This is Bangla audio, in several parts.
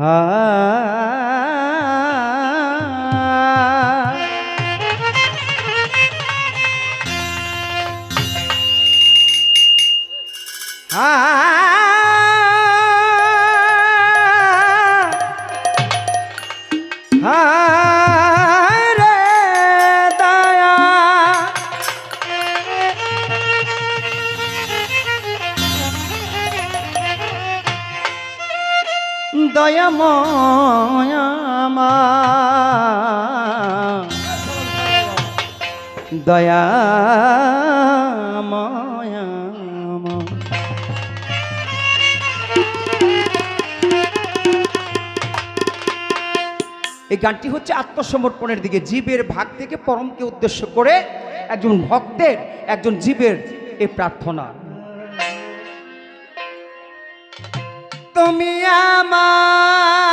হা দয়াময়ামা এই গানটি হচ্ছে আত্মসমর্পণের দিকে, জীবের ভাগ থেকে পরমকে উদ্দেশ্য করে একজন ভক্তের, একজন জীবের এই প্রার্থনা। তুমি আমার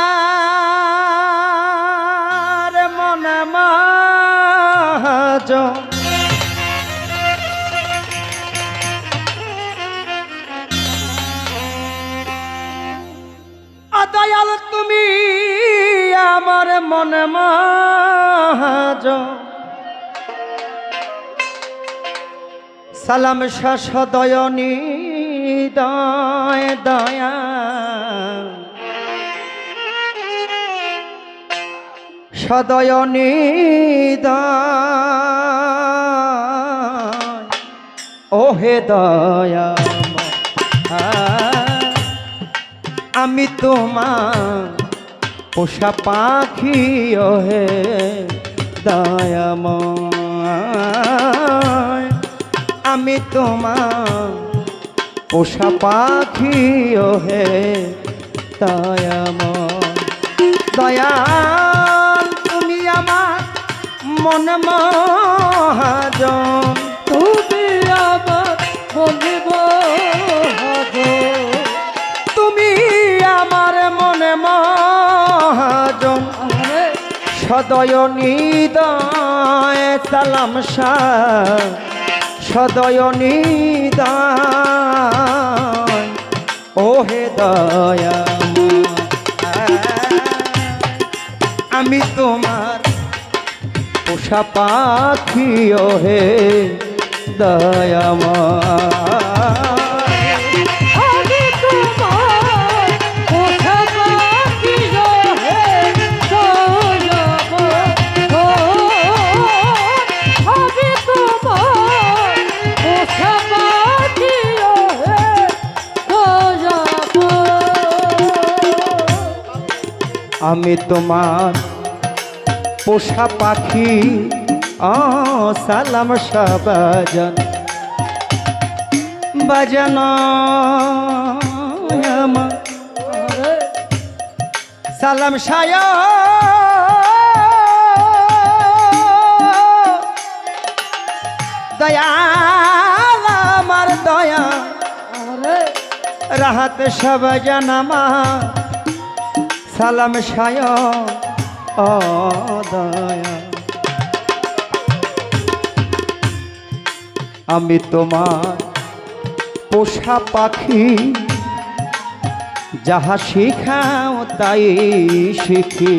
দয়াল তুমি আমার মনে মাজ সালাম শাস দয়নী দয় দয়া সদয়নী দয় ওহে দয়া আমি তোমার পোষা পাখি ওহে দয়াময়। আমি তোমার পোষা পাখি ওহে দয়াময়। দয়াল, তুমি আমার মন মহাজন। সদয় নিদয় সালাম শাহ সদয় নিদয় ওহে দয়া। আমি তোমার পোষা পাখি ওহে দয়ামা আমি তোমার পোষা পাখি। সালাম সাবাজান। বাজানো সালাম সায়। দয়াল আমার দয়া। রাহাত সব জানামা সালাম সায় আমি তোমার পোষা পাখি যাহা শিখাও তাই শিখি।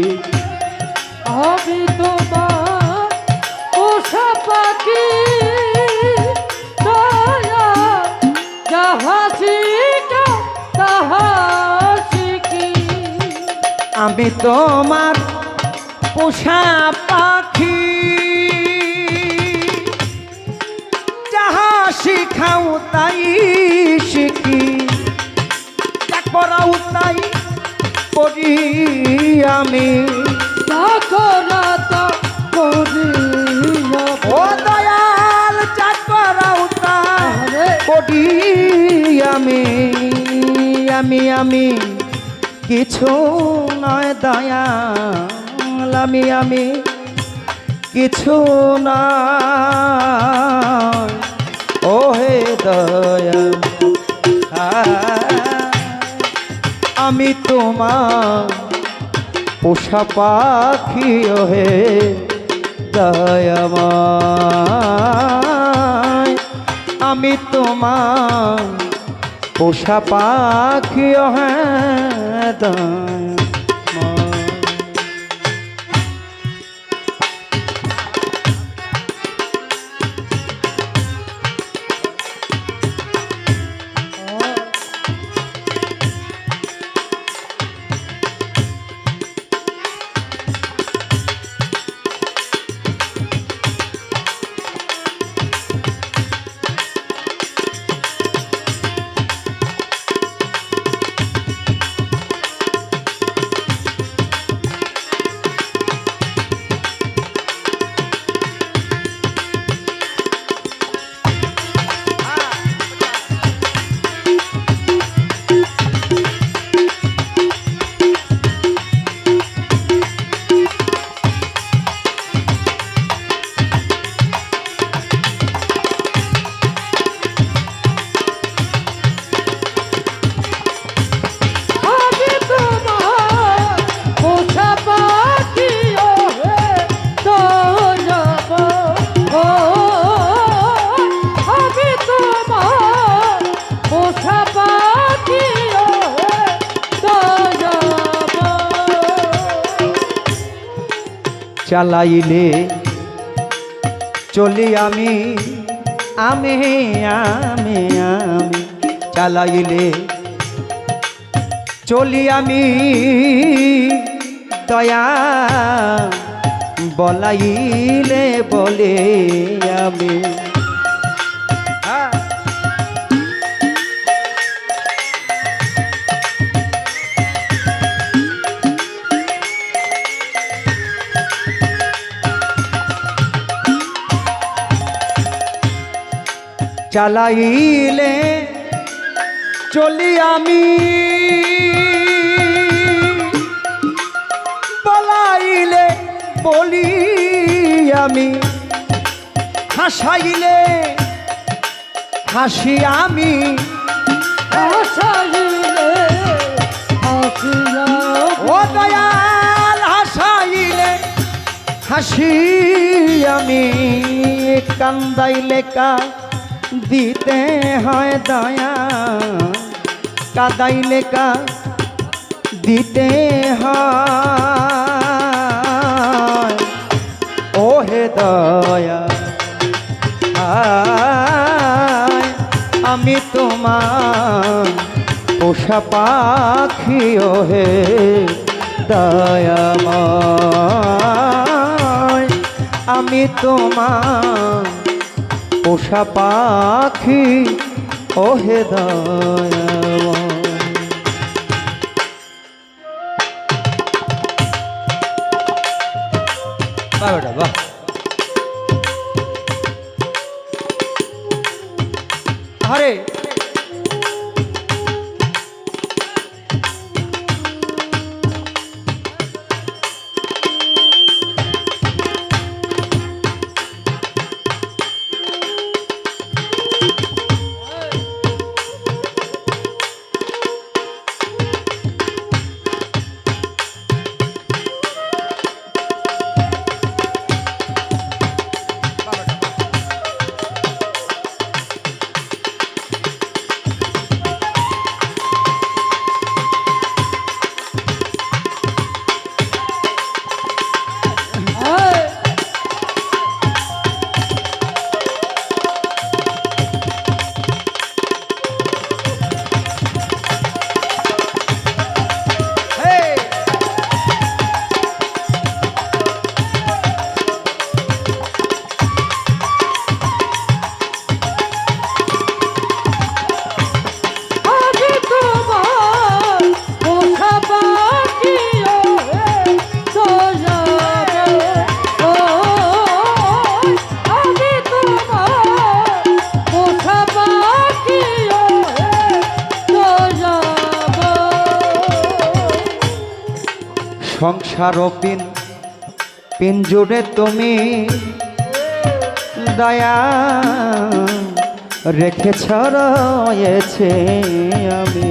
আমি তোমার পোষা পাখি। যাহা শিখাও তাই শিখি করাও তাই করি আমি। ও দয়াল করাও করি আমি। আমি আমি। কিছু নয় দয়াল, আমি কিছু না ও দয়া আমি তোমার পোষা পাখি ও হে দয়াময়। আমি তোমার পোষা পাখি হ্যাঁ চালাইলে চলি আমি আমি আমি আমি চালাইলে চলি আমি দয়া বলাইলে বলে আমি। চালাইলে চলি আমি। বলাইলে বলি আমি হাসাইলে হাসি আমি। হাসাইলে ও দয়াল হাসাইলে হাসি আমি। কান্দাইলে কা দিতে হয় দয়া। কাদাইলে কা দিতে হয়। ও হে দয়া আমি তোমার পোষা পাখি ও হে দয়াময়। আমি তোমার পোষা পাখি ওহে দয়া আরে সংসার পিন পিঞ্জুরে তুমি দয়া রেখেছ রয়েছে আমি।